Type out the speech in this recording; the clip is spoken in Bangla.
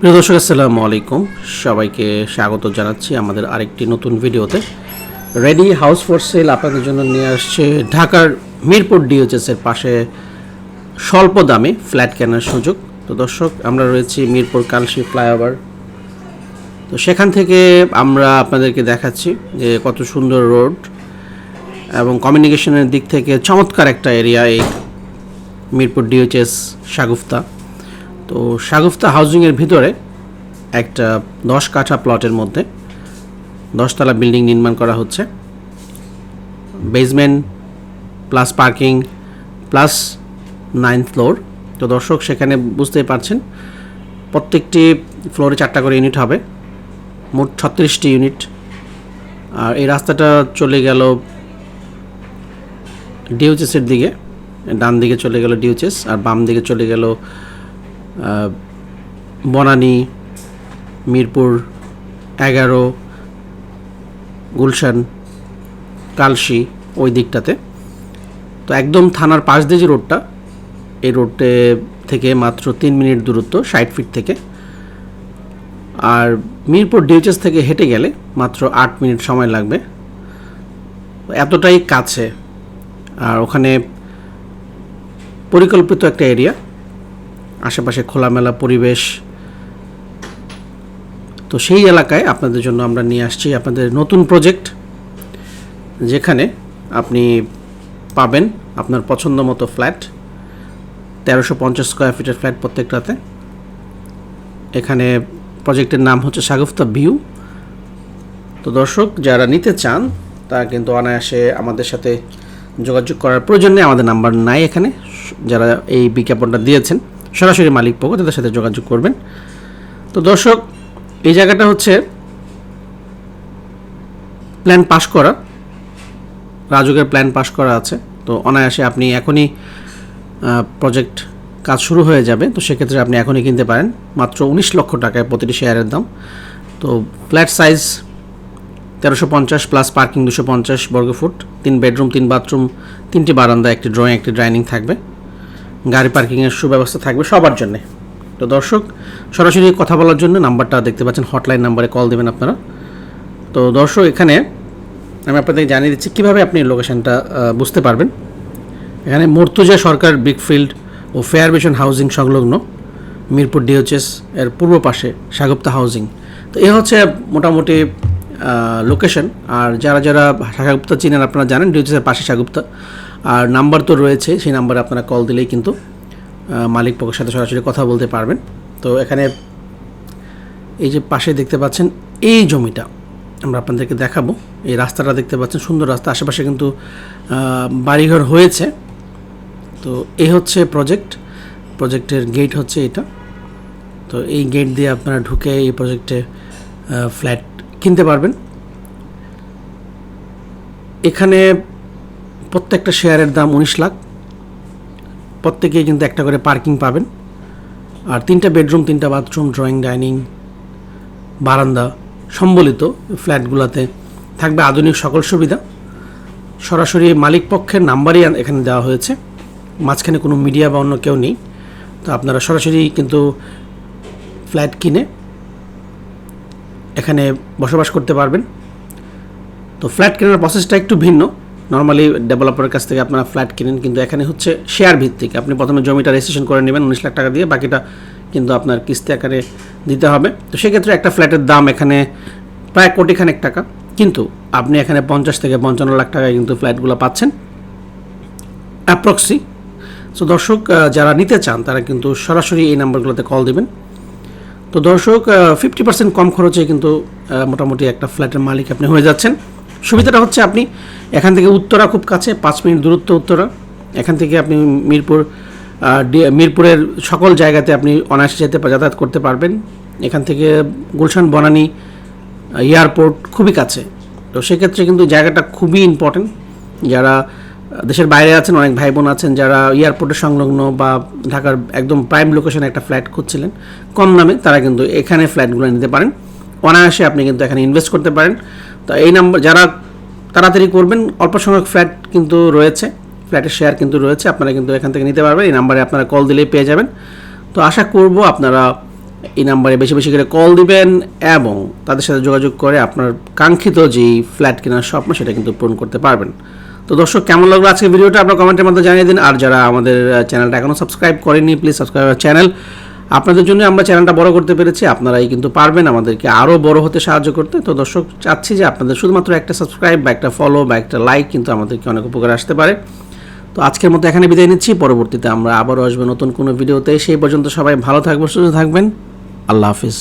প্রিয় দর্শক, আসসালামু আলাইকুম। সবাইকে স্বাগত জানাচ্ছি আমাদের আরেকটি নতুন ভিডিওতে। রেডি হাউস ফর সেল আপনাদের জন্য নিয়ে আসছে ঢাকার মিরপুর ডিওচএস এর পাশে স্বল্প দামে ফ্ল্যাট কেনার সুযোগ। তো দর্শক, আমরা রয়েছি মিরপুর কালশি ফ্লাইওভার। তো সেখান থেকে আমরা আপনাদেরকে দেখাচ্ছি যে কত সুন্দর রোড এবং কমিউনিকেশনের দিক থেকে চমৎকার একটা এরিয়া এই মিরপুর ডিওচএস সাগুফতা। তো সাগুফতা হাউজিংয়ের ভিতরে একটা দশ কাঠা প্লটের মধ্যে দশতলা বিল্ডিং নির্মাণ করা হচ্ছে। Basement, plus parking, plus nine floor. তো দর্শক, সেখানে বুঝতেই পারছেন, প্রত্যেকটি ফ্লোরে চারটা করে ইউনিট হবে, মোট ছত্রিশটি ইউনিট। আর এই রাস্তাটা চলে গেল ডিউচেসের দিকে, ডান দিকে চলে গেল ডিউচেস আর বাম দিকে চলে গেল বনানী, মিরপুর এগারো, গুলশান, কালশি ওই দিকটাতে। তো একদম থানার পাশ দিয়ে যে রোডটা, এই রোডে থেকে মাত্র তিন মিনিট দূরত্ব, ষাট ফিট থেকে। আর মিরপুর ডিউচেস থেকে হেঁটে গেলে মাত্র আট মিনিট সময় লাগবে। এতটাই কাছে। আর ওখানে পরিকল্পিত একটা এরিয়া আশেপাশে খোলামেলা পরিবেশ। তো সেই এলাকায় আপনাদের জন্য আমরা নিয়ে আসছি আপনাদের নতুন প্রজেক্ট, যেখানে আপনি পাবেন আপনার পছন্দ মতো ফ্ল্যাট, তেরোশো পঞ্চাশ স্কোয়ার ফিটের ফ্ল্যাট প্রত্যেকটাতে এখানে প্রজেক্টের নাম হচ্ছে সাগুফতা ভিউ। তো দর্শক, যারা নিতে চান, তারা কিন্তু অনায়াসে আমাদের সাথে যোগাযোগ করার প্রয়োজন নেই। আমাদের নাম্বার নাই এখানে। যারা এই বিজ্ঞাপনটা দিয়েছেন সরাসরি মালিক পক্ষ তাদের সাথে যোগাযোগ করবেন। তো দর্শক, এই জায়গাটা হচ্ছে প্ল্যান পাস করা। রাজুকের প্ল্যান পাস করা আছে। তো অনায়াসে আপনি এখনই প্রজেক্ট কাজ শুরু হয়ে যাবে। তো সেক্ষেত্রে আপনি এখনই কিনতে পারেন। মাত্র উনিশ লক্ষ টাকায় প্রতিটি শেয়ারের দাম। তো ফ্ল্যাট সাইজ তেরোশো পঞ্চাশ প্লাস পার্কিং দুশো পঞ্চাশ বর্গফুট তিন বেডরুম তিন বাথরুম তিনটি বারান্দা একটি ড্রয়িং একটি ডাইনিং থাকবে। গাড়ি পার্কিংয়ের সুব্যবস্থা থাকবে সবার জন্যে। তো দর্শক, সরাসরি কথা বলার জন্য নাম্বারটা দেখতে পাচ্ছেন, হটলাইন নাম্বারে কল দেবেন আপনারা। তো দর্শক, এখানে আমি আপনাদের জানিয়ে দিচ্ছি কীভাবে আপনি লোকেশনটা বুঝতে পারবেন। এখানে মর্তুজা সরকার বিগফিল্ড ও ফেয়ার ভিশন হাউজিং সংলগ্ন মিরপুর ডিওচএস এর পূর্ব পাশে সাগুপ্তা হাউজিং। তো এ হচ্ছে মোটামুটি লোকেশন। আর যারা যারা সাগুপ্তা চিনেন, আপনারা জানেন ডিওচএসের পাশে সাগুপ্তা। আর নাম্বার তো রয়েছে, সেই নাম্বারে আপনারা কল দিলেই কিন্তু মালিক পক্ষের সাথে সরাসরি কথা বলতে পারবেন। তো এখানে এই যে পাশে দেখতে পাচ্ছেন, এই জমিটা আমরা আপনাদেরকে দেখাবো। এই রাস্তাটা দেখতে পাচ্ছেন, সুন্দর রাস্তা, আশেপাশে কিন্তু বাড়িঘর হয়েছে। তো এই হচ্ছে প্রজেক্ট প্রজেক্টের গেট হচ্ছে এটা। তো এই গেট দিয়ে আপনারা ঢুকে এই প্রজেক্টে ফ্ল্যাট কিনতে পারবেন। এখানে প্রত্যেকটা শেয়ারের দাম উনিশ লাখ। প্রত্যেকেই কিন্তু একটা করে পার্কিং পাবেন। আর তিনটা বেডরুম, তিনটা বাথরুম, ড্রয়িং, ডাইনিং, বারান্দা, সম্বলিত ফ্ল্যাটগুলোতে থাকবে আধুনিক সকল সুবিধা। সরাসরি মালিক পক্ষের নাম্বারই এখানে দেওয়া হয়েছে। মাঝখানে কোনো মিডিয়া বা অন্য কেউ নেই। তো আপনারা সরাসরি কিন্তু ফ্ল্যাট কিনে এখানে বসবাস করতে পারবেন। তো ফ্ল্যাট কেনার প্রসেসটা একটু ভিন্ন। নর্মালি ডেভেলপারের কাছ থেকে আপনারা ফ্ল্যাট কিনেন, কিন্তু এখানে হচ্ছে শেয়ার ভিত্তিক আপনি প্রথমে জমিটা রেজিস্ট্রেশন করে নেবেন, উনিশ লাখ টাকা দিয়ে, বাকিটা কিন্তু আপনার কিস্তি আকারে দিতে হবে। তো সেক্ষেত্রে একটা ফ্ল্যাটের দাম এখানে প্রায় কোটিখানেক টাকা, কিন্তু আপনি এখানে পঞ্চাশ থেকে পঞ্চান্ন লাখ টাকায় কিন্তু ফ্ল্যাটগুলো পাচ্ছেন। অ্যাপ্রক্সি সো দর্শক যারা নিতে চান, তারা কিন্তু সরাসরি এই নাম্বারগুলোতে কল দিবেন। তো দর্শক ফিফটি পার্সেন্ট কম খরচে কিন্তু মোটামুটি একটা ফ্ল্যাটের মালিক আপনি হয়ে যাচ্ছেন। সুবিধাটা হচ্ছে আপনি এখান থেকে উত্তরা খুব কাছে, পাঁচ মিনিট দূরত্ব উত্তরা। এখান থেকে আপনি মিরপুর মিরপুরের সকল জায়গাতে আপনি অনায়াসে যেতে যাতায়াত করতে পারবেন। এখান থেকে গুলশান, বনানী এয়ারপোর্ট খুবই কাছে। তো সেক্ষেত্রে কিন্তু জায়গাটা খুবই ইম্পর্টেন্ট যারা দেশের বাইরে আছেন, অনেক ভাই বোন আছেন, যারা এয়ারপোর্টের সংলগ্ন বা ঢাকার একদম প্রাইম লোকেশনে একটা ফ্ল্যাট খুঁজছিলেন, কম দামে তারা কিন্তু এখানে ফ্ল্যাটগুলো নিতে পারেন। অনায়াসে আপনি কিন্তু এখানে ইনভেস্ট করতে পারেন। তো এই নাম্বার যারা তাড়াতাড়ি করবেন। অল্প সংখ্যক ফ্ল্যাট কিন্তু রয়েছে। ফ্ল্যাটের শেয়ার কিন্তু রয়েছে। আপনারা কিন্তু এখান থেকে নিতে পারবেন। এই নাম্বারে আপনারা কল দিলেই পেয়ে যাবেন। তো আশা করব আপনারা এই নাম্বারে বেশি বেশি করে কল দিবেন এবং তাদের সাথে যোগাযোগ করে আপনার কাঙ্ক্ষিত যেই ফ্ল্যাট কেনার স্বপ্ন, সেটা কিন্তু পূরণ করতে পারবেন। তো দর্শক, কেমন লাগল আজকে ভিডিওটা? আপনার কমেন্টের মধ্যে জানিয়ে দিন। আর যারা আমাদের চ্যানেলটা এখনও সাবস্ক্রাইব করেনি প্লিজ সাবস্ক্রাইব চ্যানেল আপনাদের জন্য আমরা চ্যানেলটা বড় করতে পেরেছি, আপনারাই কিন্তু পারবেন আমাদেরকে আরও বড় হতে সাহায্য করতে। তো দর্শক, চাচ্ছি যে আপনাদের শুধুমাত্র একটা সাবস্ক্রাইব বা একটা ফলো বা একটা লাইক কিন্তু আমাদেরকে অনেক উপকার আসতে পারে। তো আজকের মতো এখানে বিদায় নিচ্ছি, পরবর্তীতে আমরা আবারও আসব নতুন কোনো ভিডিওতে সেই পর্যন্ত সবাই ভালো থাকবেন, সুস্থ থাকবেন। আল্লাহ হাফিজ।